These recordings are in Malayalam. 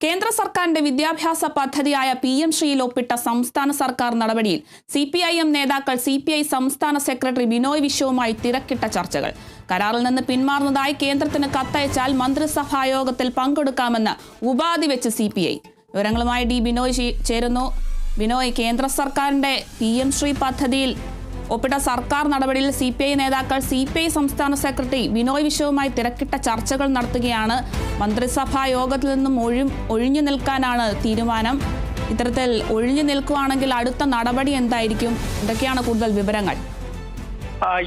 കേന്ദ്ര സർക്കാരിന്റെ വിദ്യാഭ്യാസ പദ്ധതിയായ പി എം ശ്രീയിൽ ഒപ്പിട്ട സംസ്ഥാന സർക്കാർ നടപടിയിൽ സി പി ഐ എം നേതാക്കൾ സി പി ഐ സംസ്ഥാന സെക്രട്ടറി ബിനോയ് വിശ്വവുമായി തിരക്കിട്ട ചർച്ചകൾ. കരാറിൽ നിന്ന് പിന്മാറുന്നതായി കേന്ദ്രത്തിന് കത്തയച്ചാൽ മന്ത്രിസഭാ യോഗത്തിൽ പങ്കെടുക്കാമെന്ന് ഉപാധി വെച്ച് സി പി ഐ. വിവരങ്ങളുമായി ഡി ബിനോയ് ചേരുന്നു. ബിനോയ് കേന്ദ്ര സർക്കാരിന്റെ പി എം ശ്രീ പദ്ധതിയിൽ ഒപ്പിട്ട സർക്കാർ നടപടിയിൽ സി പി ഐ നേതാക്കൾ സി പി ഐ സംസ്ഥാന സെക്രട്ടറി ബിനോയ് വിശ്വവുമായി തിരക്കിട്ട ചർച്ചകൾ നടത്തുകയാണ്. മന്ത്രിസഭാ യോഗത്തിൽ നിന്നും ഒഴി ഒഴിഞ്ഞു നിൽക്കാനാണ് തീരുമാനം. ഇത്തരത്തിൽ ഒഴിഞ്ഞു നിൽക്കുകയാണെങ്കിൽ അടുത്ത നടപടി എന്തായിരിക്കും? ഇതൊക്കെയാണ് കൂടുതൽ വിവരങ്ങൾ?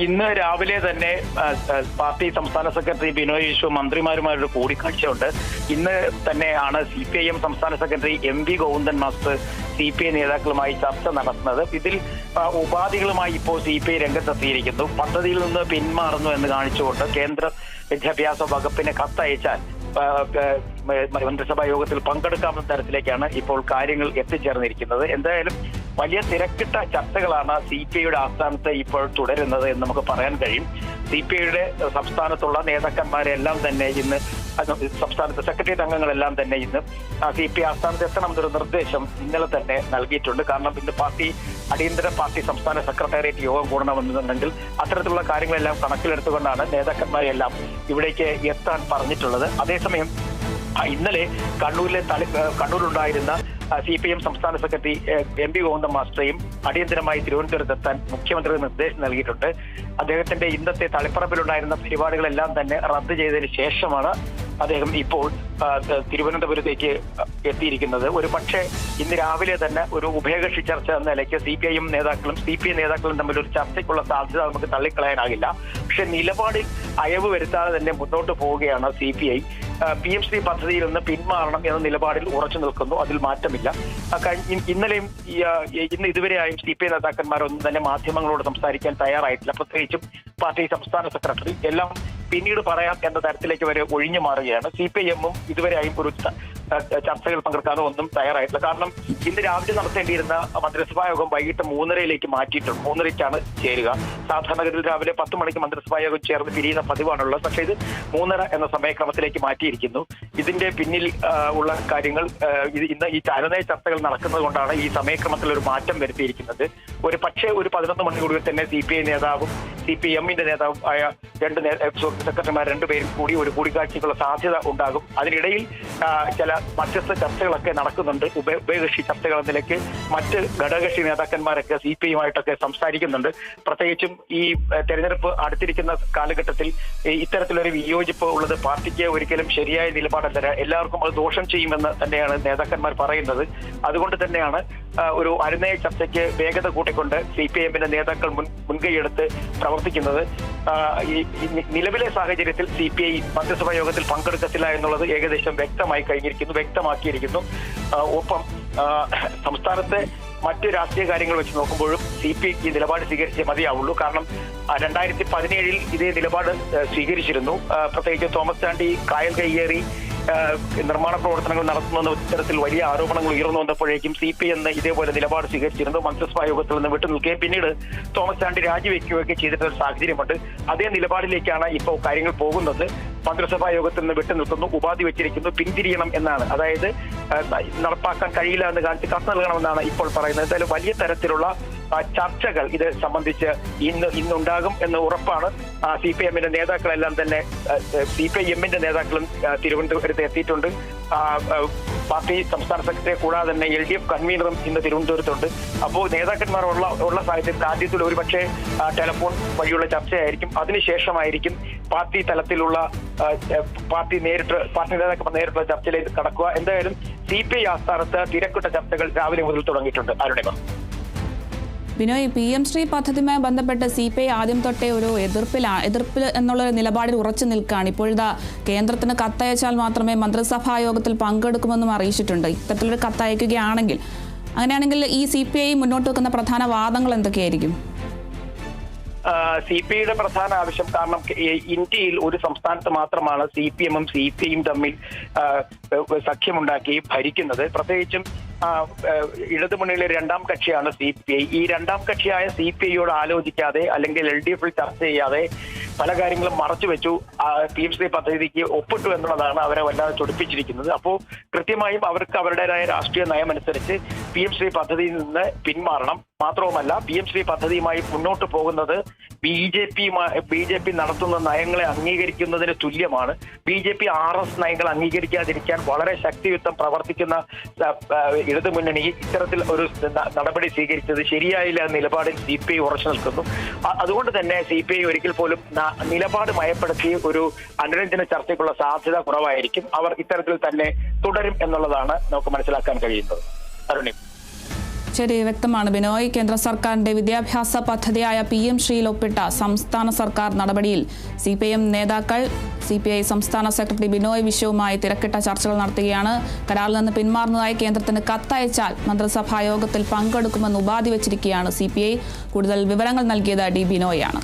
ഇന്ന് രാവിലെ തന്നെ പാർട്ടി സംസ്ഥാന സെക്രട്ടറി ബിനോയ് വിശ്വ മന്ത്രിമാരുമായൊരു കൂടിക്കാഴ്ചയുണ്ട്. ഇന്ന് തന്നെയാണ് സി പി ഐ എം സംസ്ഥാന secretary M V Govindan master C P I നേതാക്കളുമായി ചർച്ച നടത്തുന്നത്. ഇതിൽ ഉപാധികളുമായി ഇപ്പോൾ സി പി ഐ രംഗത്തെത്തിയിരിക്കുന്നു. പദ്ധതിയിൽ നിന്ന് പിന്മാറുന്നു എന്ന് കാണിച്ചുകൊണ്ട് കേന്ദ്ര വിദ്യാഭ്യാസ വകുപ്പിന് കത്തയച്ചാൽ മന്ത്രിസഭാ യോഗത്തിൽ പങ്കെടുക്കാവുന്ന തരത്തിലേക്കാണ് ഇപ്പോൾ കാര്യങ്ങൾ എത്തിച്ചേർന്നിരിക്കുന്നത്. എന്തായാലും വലിയ തിരക്കിട്ട ചർച്ചകളാണ് സി പി ഐയുടെ ആസ്ഥാനത്ത് ഇപ്പോൾ തുടരുന്നത് എന്ന് നമുക്ക് പറയാൻ കഴിയും. സി പി ഐയുടെ സംസ്ഥാനത്തുള്ള നേതാക്കന്മാരെല്ലാം തന്നെ ഇന്ന് സംസ്ഥാനത്തെ സെക്രട്ടേറിയറ്റ് അംഗങ്ങളെല്ലാം തന്നെ ഇന്ന് സി പി ആസ്ഥാനത്ത് എത്തണമെന്നൊരു നിർദ്ദേശം ഇന്നലെ തന്നെ നൽകിയിട്ടുണ്ട്. കാരണം ഇന്ന് പാർട്ടി അടിയന്തര പാർട്ടി സംസ്ഥാന സെക്രട്ടേറിയറ്റ് യോഗം കൂടണമെന്നുണ്ടെങ്കിൽ അത്തരത്തിലുള്ള കാര്യങ്ങളെല്ലാം കണക്കിലെടുത്തുകൊണ്ടാണ് നേതാക്കന്മാരെല്ലാം ഇവിടേക്ക് എത്താൻ പറഞ്ഞിട്ടുള്ളത്. അതേസമയം ഇന്നലെ കണ്ണൂരിലെ തല കണ്ണൂരുണ്ടായിരുന്ന സി പി എം സംസ്ഥാന സെക്രട്ടറി എ, പി ഗോവിന്ദ മാസ്റ്ററെയും അടിയന്തരമായി തിരുവനന്തപുരത്ത് എത്താൻ മുഖ്യമന്ത്രി നിർദ്ദേശം നൽകിയിട്ടുണ്ട്. അദ്ദേഹത്തിന്റെ ഇന്നത്തെ തളിപ്പറമ്പിലുണ്ടായിരുന്ന പരിപാടികളെല്ലാം തന്നെ റദ്ദ് ചെയ്തതിന് ശേഷമാണ് അദ്ദേഹം ഇപ്പോൾ തിരുവനന്തപുരത്തേക്ക് എത്തിയിരിക്കുന്നത്. ഒരു പക്ഷേ ഇന്ന് രാവിലെ തന്നെ ഒരു ഉഭയകക്ഷി ചർച്ച എന്ന നിലയ്ക്ക് സി പി ഐ നേതാക്കളും സി പി ഐ നേതാക്കളും തമ്മിൽ ഒരു ചർച്ചയ്ക്കുള്ള സാധ്യത നമുക്ക് തള്ളിക്കളയാനാകില്ല. പക്ഷെ നിലപാടിൽ അയവ് വരുത്താതെ തന്നെ മുന്നോട്ട് പോവുകയാണ് C P I P M C പദ്ധതിയിൽ നിന്ന് പിന്മാറണം എന്ന നിലപാടിൽ ഉറച്ചു നിൽക്കുന്നു. അതിൽ മാറ്റമില്ല. ഇന്നലെയും ഇന്ന് ഇതുവരെയായും സി പി ഐ നേതാക്കന്മാരൊന്നും തന്നെ മാധ്യമങ്ങളോട് സംസാരിക്കാൻ തയ്യാറായിട്ടില്ല. പ്രത്യേകിച്ചും പാർട്ടി സംസ്ഥാന സെക്രട്ടറി. എല്ലാം പിന്നീട് പറയാം എന്ന തരത്തിലേക്ക് വരെ ഒഴിഞ്ഞു മാറുകയാണ്. സി പി ഐ എമ്മും ഇതുവരെയായും ഒരു ചർച്ചകൾ പങ്കെടുക്കാനോ ഒന്നും തയ്യാറായിട്ടില്ല. കാരണം ഇന്ന് രാവിലെ നടത്തേണ്ടിയിരുന്ന മന്ത്രിസഭാ യോഗം വൈകിട്ട് മൂന്നരയിലേക്ക് മാറ്റിയിട്ടുണ്ട്. മൂന്നരയ്ക്കാണ് ചേരുക. സാധാരണഗതിയിൽ രാവിലെ പത്ത് മണിക്ക് മന്ത്രിസഭാ യോഗം ചേർന്ന് പിരിയുന്ന പതിവാണുള്ളത്. പക്ഷേ ഇത് മൂന്നര എന്ന സമയക്രമത്തിലേക്ക് മാറ്റിയിരിക്കുന്നു. ഇതിന്റെ പിന്നിൽ ഉള്ള കാര്യങ്ങൾ ഇന്ന് ഈ ചരനയ ചർച്ചകൾ നടക്കുന്നത് കൊണ്ടാണ് ഈ സമയക്രമത്തിൽ ഒരു മാറ്റം വരുത്തിയിരിക്കുന്നത്. ഒരു പക്ഷേ ഒരു പതിനൊന്ന് മണിക്കൂറിൽ തന്നെ സി പി ഐ നേതാവും സി പി എമ്മിന്റെ നേതാവ് ആയ രണ്ട് സെക്രട്ടറിമാർ രണ്ടുപേരും കൂടി ഒരു കൂടിക്കാഴ്ചയ്ക്കുള്ള സാധ്യത ഉണ്ടാകും. അതിനിടയിൽ ചില മധ്യസ്ഥ ചർച്ചകളൊക്കെ നടക്കുന്നുണ്ട്. ഉഭയ- ഉഭയകക്ഷി ചർച്ചകൾ നിലയ്ക്ക് മറ്റ് ഘടകകക്ഷി നേതാക്കന്മാരൊക്കെ സി പി ഐയുമായിട്ടൊക്കെ സംസാരിക്കുന്നുണ്ട്. പ്രത്യേകിച്ചും ഈ തെരഞ്ഞെടുപ്പ് അടുത്തിരിക്കുന്ന കാലഘട്ടത്തിൽ ഇത്തരത്തിലൊരു വിയോജിപ്പ് ഉള്ളത് പാർട്ടിക്ക് ഒരിക്കലും ശരിയായ നിലപാടല്ല. എല്ലാവർക്കും അത് ദോഷം ചെയ്യുമെന്ന് തന്നെയാണ് നേതാക്കന്മാർ പറയുന്നത്. അതുകൊണ്ട് തന്നെയാണ് ഒരു അരുനയ ചർച്ചയ്ക്ക് വേഗത കൂട്ടിക്കൊണ്ട് സി പി എമ്മിന്റെ നേതാക്കൾ മുൻ മുൻകൈയെടുത്ത് പ്രവർത്തിക്കുന്നത്. നിലവിലെ സാഹചര്യത്തിൽ സി പി ഐ മന്ത്രിസഭാ യോഗത്തിൽ പങ്കെടുക്കത്തില്ല എന്നുള്ളത് ഏകദേശം വ്യക്തമായി കഴിഞ്ഞിരിക്കുന്നു വ്യക്തമാക്കിയിരിക്കുന്നു. ഒപ്പം സംസ്ഥാനത്തെ മറ്റ് രാഷ്ട്രീയ കാര്യങ്ങൾ വെച്ച് നോക്കുമ്പോഴും സി പി ഐക്ക് നിലപാട് സ്വീകരിച്ചേ മതിയാവുള്ളൂ. കാരണം രണ്ടായിരത്തി പതിനേഴിൽ ഇതേ നിലപാട് സ്വീകരിച്ചിരുന്നു. പ്രത്യേകിച്ച് തോമസ് ചാണ്ടി കായൽ കൈയേറി ആ, നിർമ്മാണ പ്രവർത്തനങ്ങൾ നടത്തുന്നുവെന്ന ഇത്തരത്തിൽ വലിയ ആരോപണങ്ങൾ ഉയർന്നു വന്നപ്പോഴേക്കും സി പി എന്ന് ഇതേപോലെ നിലപാട് സ്വീകരിച്ചിരുന്നു. മന്ത്രിസഭാ യോഗത്തിൽ നിന്ന് വിട്ടുനിൽക്കുകയും പിന്നീട് തോമസ് ചാണ്ടി രാജിവെക്കുകയൊക്കെ ചെയ്തിട്ടുള്ള ഒരു സാഹചര്യമുണ്ട്. അതേ നിലപാടിലേക്കാണ് ഇപ്പോൾ കാര്യങ്ങൾ പോകുന്നത്. മന്ത്രിസഭാ യോഗത്തിൽ നിന്ന് വിട്ടുനിൽക്കുന്നു ഉപാധി വെച്ചിരിക്കുന്നു പിന്തിരിയണം എന്നാണ്. അതായത് നടപ്പാക്കാൻ കഴിയില്ല എന്ന് കാണിച്ച് കത്ത് നൽകണമെന്നാണ് ഇപ്പോൾ പറയുന്നത്. എന്തായാലും വലിയ തരത്തിലുള്ള ചർച്ചകൾ ഇത് സംബന്ധിച്ച് ഇന്ന് ഇന്നുണ്ടാകും എന്ന് ഉറപ്പാണ്. സി പി എമ്മിന്റെ നേതാക്കളെല്ലാം തന്നെ സി പി എമ്മിന്റെ നേതാക്കളും തിരുവനന്തപുരത്ത് എത്തിയിട്ടുണ്ട്. പാർട്ടി സംസ്ഥാന സെക്രട്ടറിയെ കൂടാതെ തന്നെ എൽ ഡി എഫ് കൺവീനറും ഇന്ന് തിരുവനന്തപുരത്തുണ്ട്. അപ്പോൾ നേതാക്കന്മാർ ഉള്ള ഉള്ള സാഹചര്യത്തിൽ ആദ്യത്തിൽ ഒരുപക്ഷെ ടെലഫോൺ വഴിയുള്ള ചർച്ചയായിരിക്കും. അതിനുശേഷമായിരിക്കും പാർട്ടി തലത്തിലുള്ള പാർട്ടി നേരിട്ട് പാർട്ടി നേതാക്കന്മാർ നേരിട്ടുള്ള ചർച്ചയിലേക്ക് കടക്കുക. എന്തായാലും സി പി ഐ ആസ്ഥാനത്ത് തിരക്കിട്ട ചർച്ചകൾ രാവിലെ മുതൽ തുടങ്ങിയിട്ടുണ്ട്. അരുണിമ ബിനോയ് പി എം ശ്രീ പദ്ധതിയുമായി ബന്ധപ്പെട്ട് സി പി ഐ ആദ്യം തൊട്ടേ ഒരു എതിർപ്പിലാണ് എതിർപ്പിൽ എന്നുള്ള നിലപാടിൽ ഉറച്ചു നിൽക്കുകയാണ് ഇപ്പോഴിതാ കേന്ദ്രത്തിന് കത്തയച്ചാൽ മാത്രമേ മന്ത്രിസഭാ യോഗത്തിൽ പങ്കെടുക്കുമെന്നും അറിയിച്ചിട്ടുണ്ട്. ഇത്തരത്തിലൊരു കത്തയക്കുകയാണെങ്കിൽ അങ്ങനെയാണെങ്കിൽ ഈ സി പി ഐ മുന്നോട്ട് വെക്കുന്ന പ്രധാന വാദങ്ങൾ എന്തൊക്കെയായിരിക്കും? സി പി ഐയുടെ പ്രധാന ആവശ്യം കാരണം ഇന്ത്യയിൽ ഒരു സംസ്ഥാനത്ത് മാത്രമാണ് സി പി എമ്മും സി പി ഐയും തമ്മിൽ സഖ്യമുണ്ടാക്കി ഭരിക്കുന്നത്. പ്രത്യേകിച്ചും ഇടതുമുന്നണിയിലെ രണ്ടാം കക്ഷിയാണ് സി പി ഐ. ഈ രണ്ടാം കക്ഷിയായ സി പി ഐയോട് ആലോചിക്കാതെ അല്ലെങ്കിൽ എൽ ഡി എഫിൽ ചർച്ച ചെയ്യാതെ പല കാര്യങ്ങളും മറച്ചു വെച്ചു പി എം സി പദ്ധതിക്ക് ഒപ്പിട്ടു എന്നുള്ളതാണ് അവരെ വല്ലാതെ ചൊടിപ്പിച്ചിരിക്കുന്നത്. അപ്പോൾ കൃത്യമായും അവർക്ക് അവരുടേതായ രാഷ്ട്രീയ നയമനുസരിച്ച് പി എം ശ്രീ പദ്ധതിയിൽ നിന്ന് പിന്മാറണം. മാത്രവുമല്ല പി എം ശ്രീ പദ്ധതിയുമായി മുന്നോട്ട് പോകുന്നത് B J P B J P നടത്തുന്ന നയങ്ങളെ അംഗീകരിക്കുന്നതിന് തുല്യമാണ്. B J P R S നയങ്ങൾ അംഗീകരിക്കാതിരിക്കാൻ വളരെ ശക്തിയുക്തം പ്രവർത്തിക്കുന്ന ഇടതുമുന്നണി ഇത്തരത്തിൽ ഒരു നടപടി സ്വീകരിച്ചത് ശരിയായില്ല നിലപാടിൽ സി പി ഐ ഉറച്ചു നിൽക്കുന്നു. അതുകൊണ്ട് തന്നെ സി പി ഐ ഒരിക്കൽ പോലും നിലപാട് മയപ്പെടുത്തി ഒരു അനുരഞ്ജന ചർച്ചയ്ക്കുള്ള സാധ്യത കുറവായിരിക്കും. അവർ ഇത്തരത്തിൽ തന്നെ തുടരും എന്നുള്ളതാണ് നമുക്ക് മനസ്സിലാക്കാൻ കഴിയുന്നത്. ശരി വ്യക്തമാണ്. ബിനോയ് കേന്ദ്ര സർക്കാരിന്റെ വിദ്യാഭ്യാസ പദ്ധതിയായ പി എം ശ്രീയിൽ ഒപ്പിട്ട സംസ്ഥാന സർക്കാർ നടപടിയിൽ സി പി എം നേതാക്കൾ സി പി ഐ സംസ്ഥാന സെക്രട്ടറി ബിനോയ് വിശ്വവുമായി തിരക്കിട്ട ചർച്ചകൾ നടത്തുകയാണ്. കരാറിൽ നിന്ന് പിന്മാറുന്നതായി കേന്ദ്രത്തിന് കത്തയച്ചാൽ മന്ത്രിസഭാ യോഗത്തിൽ പങ്കെടുക്കുമെന്ന് ഉപാധി വച്ചിരിക്കുകയാണ് സി കൂടുതൽ വിവരങ്ങൾ നൽകിയത് ഡി ബിനോയാണ്